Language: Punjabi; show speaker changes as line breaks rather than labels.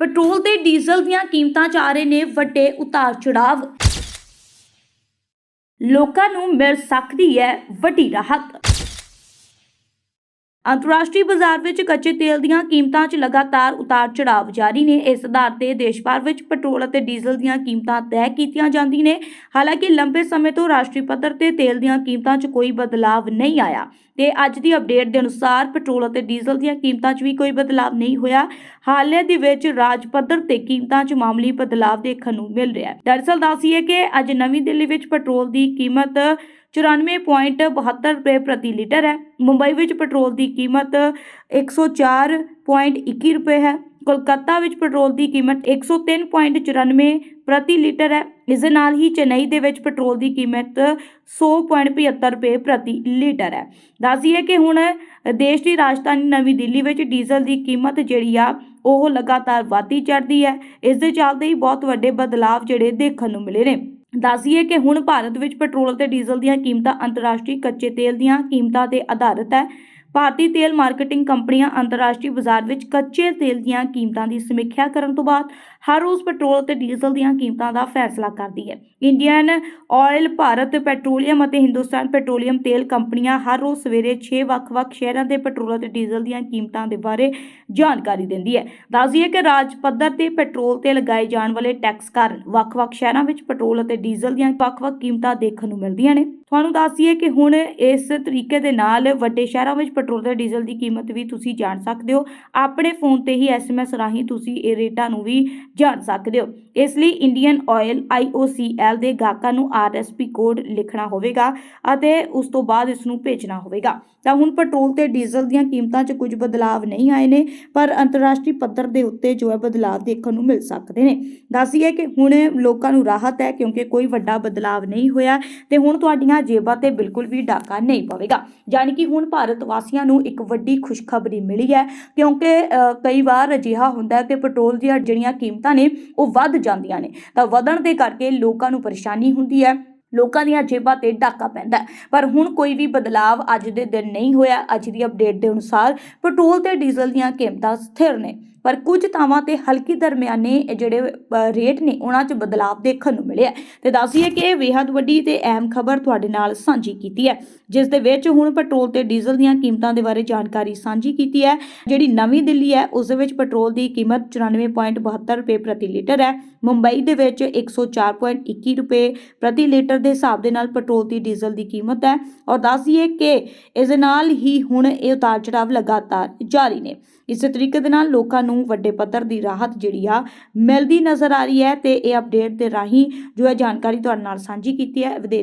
ਪੈਟਰੋਲ ਤੇ ਡੀਜ਼ਲ ਦੀਆਂ ਕੀਮਤਾਂ 'ਚ ਆ ਰਹੇ ਨੇ ਵੱਡੇ ਉਤਾਰ ਚੜਾਵ। ਲੋਕਾਂ ਨੂੰ ਮਿਲ ਸਕਦੀ ਹੈ ਵੱਡੀ ਰਾਹਤ। ਅੰਤਰਰਾਸ਼ਟਰੀ ਬਾਜ਼ਾਰ ਵਿੱਚ ਕੱਚੇ ਤੇਲ ਦੀਆਂ ਕੀਮਤਾਂ 'ਚ ਲਗਾਤਾਰ ਉਤਾਰ ਚੜਾਵ ਜਾਰੀ ਨੇ। ਇਸ ਆਧਾਰ ਤੇ ਦੇਸ਼ ਭਰ ਵਿੱਚ ਪੈਟਰੋਲ ਅਤੇ ਡੀਜ਼ਲ ਦੀਆਂ ਕੀਮਤਾਂ ਤੈਅ ਕੀਤੀਆਂ ਜਾਂਦੀਆਂ ਨੇ। ਹਾਲਾਂਕਿ ਲੰਬੇ ਸਮੇਂ ਤੋਂ ਰਾਸ਼ਟਰੀ ਪੱਧਰ ਤੇ ਤੇਲ ਦੀਆਂ ਕੀਮਤਾਂ 'ਚ ਕੋਈ ਬਦਲਾਅ ਨਹੀਂ ਆਇਆ ਤੇ ਅੱਜ ਦੀ ਅਪਡੇਟ ਦੇ ਅਨੁਸਾਰ ਪੈਟਰੋਲ ਅਤੇ ਡੀਜ਼ਲ ਦੀਆਂ ਕੀਮਤਾਂ 'ਚ ਵੀ ਕੋਈ ਬਦਲਾਅ ਨਹੀਂ ਹੋਇਆ। ਹਾਲੇ ਦੇ ਵਿੱਚ ਰਾਜ ਪੱਧਰ ਤੇ ਕੀਮਤਾਂ 'ਚ ਮਾਮੂਲੀ ਬਦਲਾਅ ਦੇਖਣ ਨੂੰ ਮਿਲ ਰਿਹਾ ਹੈ। ਦਰਅਸਲ ਦੱਸੀਏ ਕਿ ਅੱਜ ਨਵੀਂ ਦਿੱਲੀ ਵਿੱਚ ਪੈਟਰੋਲ ਦੀ ਕੀਮਤ 94.72 ਰੁਪਏ ਪ੍ਰਤੀ ਲੀਟਰ ਹੈ। ਮੁੰਬਈ ਵਿੱਚ ਪੈਟਰੋਲ ਦੀ ਕੀਮਤ 104.21 ਰੁਪਏ ਹੈ। ਕੋਲਕਾਤਾ ਵਿੱਚ ਪੈਟਰੋਲ ਦੀ ਕੀਮਤ 103.94 ਪ੍ਰਤੀ ਲੀਟਰ ਹੈ। ਇਸ ਦੇ ਨਾਲ ਹੀ ਚੇਨਈ ਦੇ ਵਿੱਚ ਪੈਟਰੋਲ ਦੀ ਕੀਮਤ 100.75 ਰੁਪਏ ਪ੍ਰਤੀ ਲੀਟਰ ਹੈ। ਦੱਸੀਏ ਕਿ ਹੁਣ ਦੇਸ਼ ਦੀ ਰਾਜਧਾਨੀ ਨਵੀਂ ਦਿੱਲੀ ਵਿੱਚ ਡੀਜ਼ਲ ਦੀ ਕੀਮਤ ਜਿਹੜੀ ਆ, ਉਹ ਲਗਾਤਾਰ ਵਧਦੀ ਚੜ੍ਹਦੀ ਹੈ। ਇਸ ਦੇ ਚੱਲਦੇ ਹੀ ਬਹੁਤ ਵੱਡੇ ਬਦਲਾਅ ਜਿਹੜੇ ਦੇਖਣ ਨੂੰ ਮਿਲੇ ਨੇ। ਦੱਸੀਏ ਕਿ ਹੁਣ ਭਾਰਤ ਵਿੱਚ ਪੈਟਰੋਲ ਅਤੇ ਡੀਜ਼ਲ ਦੀਆਂ ਕੀਮਤਾਂ ਅੰਤਰਰਾਸ਼ਟਰੀ ਕੱਚੇ ਤੇਲ ਦੀਆਂ ਕੀਮਤਾਂ ਤੇ ਆਧਾਰਿਤ ਹੈ। ਭਾਰਤੀ ਤੇਲ ਮਾਰਕੀਟਿੰਗ ਕੰਪਨੀਆਂ ਅੰਤਰਰਾਸ਼ਟਰੀ ਬਾਜ਼ਾਰ ਵਿੱਚ ਕੱਚੇ ਤੇਲ ਦੀਆਂ ਕੀਮਤਾਂ ਦੀ ਸਮੀਖਿਆ ਕਰਨ ਤੋਂ ਬਾਅਦ ਹਰ ਰੋਜ਼ ਪੈਟਰੋਲ ਅਤੇ ਡੀਜ਼ਲ ਦੀਆਂ ਕੀਮਤਾਂ ਦਾ ਫੈਸਲਾ ਕਰਦੀ ਹੈ। ਇੰਡੀਅਨ ਆਇਲ, ਭਾਰਤ ਪੈਟਰੋਲੀਅਮ ਅਤੇ ਹਿੰਦੁਸਤਾਨ ਪੈਟਰੋਲੀਅਮ ਤੇਲ ਕੰਪਨੀਆਂ ਹਰ ਰੋਜ਼ ਸਵੇਰੇ 6 ਵੱਖ-ਵੱਖ ਸ਼ਹਿਰਾਂ ਦੇ ਪੈਟਰੋਲ ਅਤੇ ਡੀਜ਼ਲ ਦੀਆਂ ਕੀਮਤਾਂ ਦੇ ਬਾਰੇ ਜਾਣਕਾਰੀ ਦਿੰਦੀ ਹੈ। ਦੱਸਦੀਏ ਕਿ ਰਾਜ ਪੱਧਰ ਤੇ ਪੈਟਰੋਲ ਤੇ ਲਗਾਏ ਜਾਣ ਵਾਲੇ ਟੈਕਸ ਕਾਰਨ ਵੱਖ-ਵੱਖ ਸ਼ਹਿਰਾਂ ਵਿੱਚ ਪੈਟਰੋਲ ਅਤੇ ਡੀਜ਼ਲ ਦੀਆਂ ਵੱਖ-ਵੱਖ ਕੀਮਤਾਂ ਦੇਖਣ ਨੂੰ ਮਿਲਦੀਆਂ ਨੇ। ਤੁਹਾਨੂੰ ਦੱਸਦੀਏ ਕਿ ਹੁਣ ਇਸ ਤਰੀਕੇ ਦੇ ਨਾਲ ਵੱਡੇ ਸ਼ਹਿਰਾਂ ਵਿੱਚ ਪੈਟਰੋਲ ਤੇ ਡੀਜ਼ਲ ਦੀ ਕੀਮਤ ਵੀ ਤੁਸੀਂ ਜਾਣ ਸਕਦੇ ਹੋ। ਆਪਣੇ ਫੋਨ ਤੇ ਹੀ ਐਸਐਮਐਸ ਰਾਹੀਂ ਤੁਸੀਂ ਇਹ ਰੇਟਾਂ ਨੂੰ ਵੀ ਜਾਣ ਸਕਦੇ ਹੋ। ਇਸ ਲਈ ਇੰਡੀਅਨ ਆਇਲ ਆਈਓਸੀਐਲ ਦੇ ਗਾਹਕਾਂ ਨੂੰ ਆਰਐਸਪੀ ਕੋਡ ਲਿਖਣਾ ਹੋਵੇਗਾ ਅਤੇ ਉਸ ਤੋਂ ਬਾਅਦ ਇਸ ਨੂੰ ਭੇਜਣਾ ਹੋਵੇਗਾ। ਤਾਂ ਹੁਣ ਪੈਟਰੋਲ ਤੇ ਡੀਜ਼ਲ ਦੀਆਂ ਕੀਮਤਾਂ 'ਚ ਕੁਝ ਬਦਲਾਵ ਨਹੀਂ ਆਏ ਨੇ, ਪਰ ਅੰਤਰਰਾਸ਼ਟਰੀ ਪੱਧਰ ਦੇ ਉੱਤੇ ਜੋ ਹੈ ਬਦਲਾਅ ਦੇਖਣ ਨੂੰ ਮਿਲ ਸਕਦੇ ਨੇ। ਦੱਸੀਏ ਕਿ ਹੁਣ ਲੋਕਾਂ ਨੂੰ ਰਾਹਤ ਹੈ ਕਿਉਂਕਿ ਕੋਈ ਵੱਡਾ ਬਦਲਾਵ ਨਹੀਂ ਹੋਇਆ ਤੇ ਹੁਣ ਤੁਹਾਡੀਆਂ ਜੇਬਾਂ ਤੇ ਬਿਲਕੁਲ ਵੀ ਡਾਕਾ ਨਹੀਂ ਪਵੇਗਾ। ਯਾਨੀ ਕਿ ਹੁਣ ਭਾਰਤ ਵਾਸੀਆਂ ਨੂੰ ਇੱਕ ਵੱਡੀ ਖੁਸ਼ਖਬਰੀ ਮਿਲੀ ਹੈ, ਕਿਉਂਕਿ ਕਈ ਵਾਰ ਅਜਿਹਾ ਹੁੰਦਾ ਹੈ ਕਿ ਪੈਟਰੋਲ ਦੀਆਂ ਜਿਹੜੀਆਂ ਕੀਮਤਾਂ ਨੇ, ਉਹ ਵੱਧ ਜਾਂਦੀਆਂ ਨੇ। ਤਾਂ ਵਧਣ ਦੇ ਕਰਕੇ ਲੋਕਾਂ ਨੂੰ ਪਰੇਸ਼ਾਨੀ ਹੁੰਦੀ ਹੈ, ਲੋਕਾਂ ਦੀਆਂ ਜੇਬਾਂ ਤੇ ਡਾਕਾ ਪੈਂਦਾ ਪਰ ਹੁਣ ਕੋਈ ਵੀ ਬਦਲਾਵ ਅੱਜ ਦੇ ਦਿਨ ਨਹੀਂ ਹੋਇਆ, ਅੱਜ ਦੀ ਅਪਡੇਟ ਦੇ ਅਨੁਸਾਰ ਪੈਟਰੋਲ ਤੇ ਡੀਜ਼ਲ ਦੀਆਂ ਕੀਮਤਾਂ ਸਥਿਰ ਨੇ। ਪਰ ਕੁਝ ਥਾਵਾਂ ਤੇ ਹਲਕੀ ਦਰਮਿਆਨੇ ਜਿਹੜੇ ਰੇਟ ਨੇ ਉਹਨਾਂ 'ਚ ਬਦਲਾਵ ਦੇਖਣ ਨੂੰ ਮਿਲਿਆ ਤੇ ਦੱਸੀਏ ਕਿ ਇਹ ਬੇहद ਵੱਡੀ ਤੇ ਅਹਿਮ ਖਬਰ ਤੁਹਾਡੇ ਨਾਲ ਸਾਂਝੀ ਕੀਤੀ ਹੈ। ਜਿਸ ਦੇ ਵਿੱਚ ਹੁਣ ਪੈਟਰੋਲ ਤੇ ਡੀਜ਼ਲ ਦੀਆਂ ਕੀਮਤਾਂ ਦੇ ਬਾਰੇ ਜਾਣਕਾਰੀ ਸਾਂਝੀ ਕੀਤੀ ਹੈ। ਜਿਹੜੀ ਨਵੀਂ ਦਿੱਲੀ ਹੈ, ਉਸ ਦੇ ਵਿੱਚ ਪੈਟਰੋਲ ਦੀ ਕੀਮਤ 94.72 ਰੁਪਏ ਪ੍ਰਤੀ ਲੀਟਰ ਹੈ। ਮੁੰਬਈ ਦੇ ਵਿੱਚ 104.21 ਰੁਪਏ ਪ੍ਰਤੀ ਲੀਟਰ ਦੇ ਹਿਸਾਬ ਦੇ ਨਾਲ ਪੈਟਰੋਲ ਦੀ ਡੀਜ਼ਲ ਦੀ ਕੀਮਤ ਹੈ। ਔਰ ਦੱਸੀਏ ਕਿ ਇਸ ਨਾਲ ਹੀ ਹੁਣ ਇਹ ਉਤਾਰ ਚੜਾਵ ਲਗਾਤਾਰ ਜਾਰੀ ਨੇ। ਇਸੇ ਤਰੀਕੇ ਦੇ ਨਾਲ ਲੋਕਾਂ ਨੂੰ ਵੱਡੇ ਪੱਧਰ ਦੀ ਰਾਹਤ ਜਿਹੜੀ ਆ ਮਿਲਦੀ ਨਜ਼ਰ ਆ ਰਹੀ ਹੈ ਤੇ ਇਹ ਅਪਡੇਟ ਦੇ ਰਾਹੀਂ ਜੋ ਹੈ ਜਾਣਕਾਰੀ ਤੁਹਾਡੇ ਨਾਲ ਸਾਂਝੀ ਕੀਤੀ ਹੈ। ਵਧੇਰੇ